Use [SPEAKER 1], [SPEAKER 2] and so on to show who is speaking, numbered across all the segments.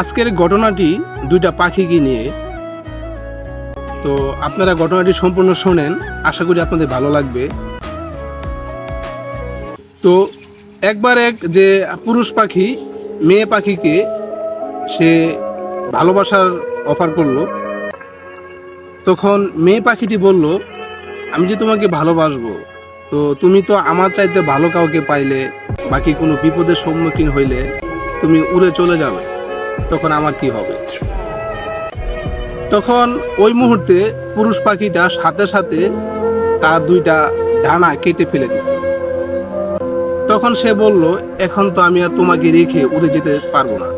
[SPEAKER 1] আজকের ঘটনাটি দুইটা পাখিকে নিয়ে। তো আপনারা ঘটনাটি সম্পূর্ণ শোনেন, আশা করি আপনাদের ভালো লাগবে। তো একবার এক যে পুরুষ পাখি, মেয়ে পাখিকে সে ভালোবাসার অফার করল। তখন মেয়ে পাখিটি বলল, আমি যে তোমাকে ভালোবাসবো, তো তুমি তো আমার চাইতে ভালো কাউকে পাইলে, বাকি কোনো বিপদের সম্মুখীন হইলে তুমি উড়ে চলে যাবে। তখন আমার কি হবে? তখন ওই মুহূর্তে পুরুষ পাখিটা সাথে সাথে তার দুইটা ডানা কেটে ফেলে দিছে তখন সে বলল, এখন তো আমি আর তোমাকে রেখে উড়ে যেতে পারব না।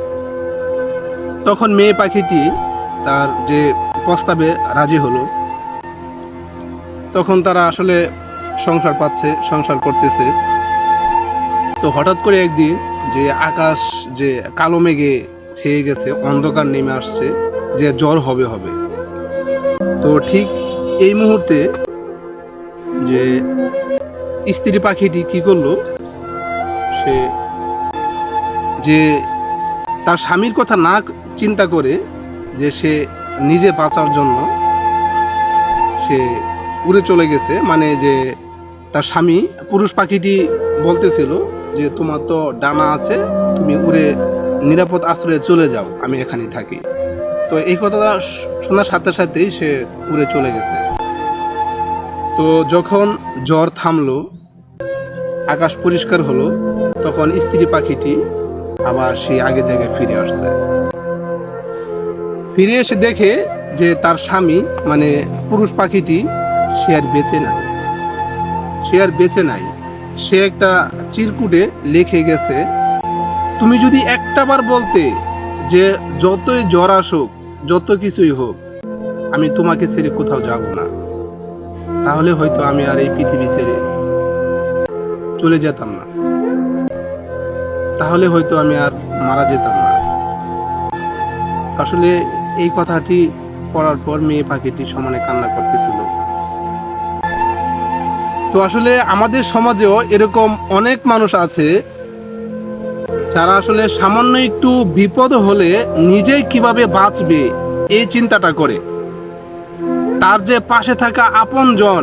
[SPEAKER 1] তখন মেয়ে পাখিটি তার যে প্রস্তাবে রাজি হলো, তখন তারা আসলে সংসার পাচ্ছে, সংসার করতেছে। তো হঠাৎ করে একদিন যে আকাশ যে কালো মেঘে ছেয়ে গেছে, অন্ধকার নেমে আসছে যে জ্বর হবে হবে। তো ঠিক এই মুহূর্তে যে স্ত্রী পাখিটি কি করল, সে যে তার স্বামীর কথা না চিন্তা করে যে সে নিজে বাঁচার জন্য, সে উড়ে চলে গেছে। মানে যে তার স্বামী পুরুষ পাখিটি বলতেছিল যে, তোমার তো ডানা আছে, তুমি উড়ে নিরাপদ আশ্রয়ে চলে যাও, আমি এখানে থাকি। তো এই কথাটা শোনার সাথে সাথেই সে উড়ে চলে গেছে। তো যখন জ্বর থামলো, আকাশ পরিষ্কার হলো, তখন স্ত্রী পাখিটি আবার সে আগে জায়গায় ফিরে আসছে। ফিরে এসে দেখে যে তার স্বামী মানে পুরুষ পাখিটি, সে আর বেঁচে নাই। সে আর বেঁচে নাই। সে একটা চিরকুটে লিখে গেছে তুমি যদি একটাবার বলতে যে যতই জ্বর আসুক, যত কিছুই হোক, আমি তোমাকে ছেড়ে কোথাও যাব না। তাহলে হয়তো আমি আর এই পৃথিবী ছেড়ে চলে যেতাম না। তাহলে হয়তো আমি আর মারা যেতাম না। আসলে এই কথাটি পড়ার পর মেয়ে পাখিটি সমানে কান্না করতেছিল। তো আসলে আমাদের সমাজেও এরকম অনেক মানুষ আছে যারা আসলে সামান্য একটু বিপদ হলে নিজেই কীভাবে বাঁচবে এই চিন্তাটা করে। তার যে পাশে থাকা আপনজন,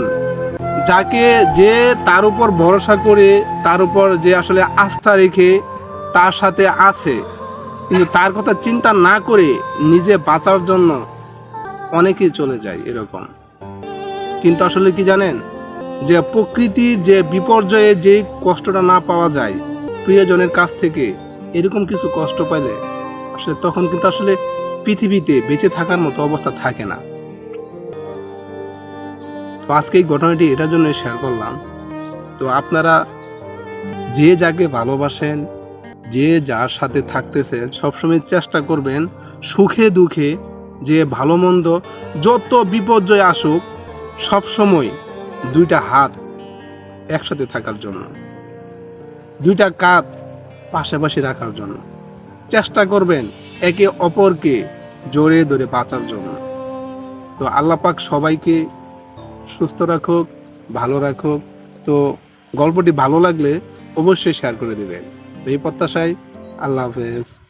[SPEAKER 1] যাকে যে তার উপর ভরসা করে, তার উপর যে আসলে আস্থা রেখে তার সাথে আছে, কিন্তু তার কথা চিন্তা না করে নিজে বাঁচার জন্য অনেকেই চলে যায় এরকম। কিন্তু আসলে কি জানেন? যে প্রকৃতির যে বিপর্যয়ে যে কষ্টটা না পাওয়া যায়, প্রিয়জনের কাছ থেকে এরকম কিছু কষ্ট পাইলে আসলে তখন কিন্তু আসলে পৃথিবীতে বেঁচে থাকার মতো অবস্থা থাকে না। তো আজকে এই ঘটনাটি এটার জন্য শেয়ার করলাম। তো আপনারা যে যাকে ভালোবাসেন, যে যার সাথে থাকতেছেন, সবসময় চেষ্টা করবেন সুখে দুঃখে যে ভালো মন্দ যত বিপর্যয় আসুক, সবসময় দুইটা হাত একসাথে থাকার জন্য। দুইটা কাঁধ পাশাপাশি রাখার জন্য। চেষ্টা করবেন একে অপরকে জোরে ধরে বাঁচার জন্য। তো আল্লাহ পাক সবাইকে সুস্থ রাখুক, ভালো রাখুক। তো গল্পটি ভালো লাগলে অবশ্যই শেয়ার করে দেবেন। এই প্রত্যাশায় আল্লাহ হাফেজ।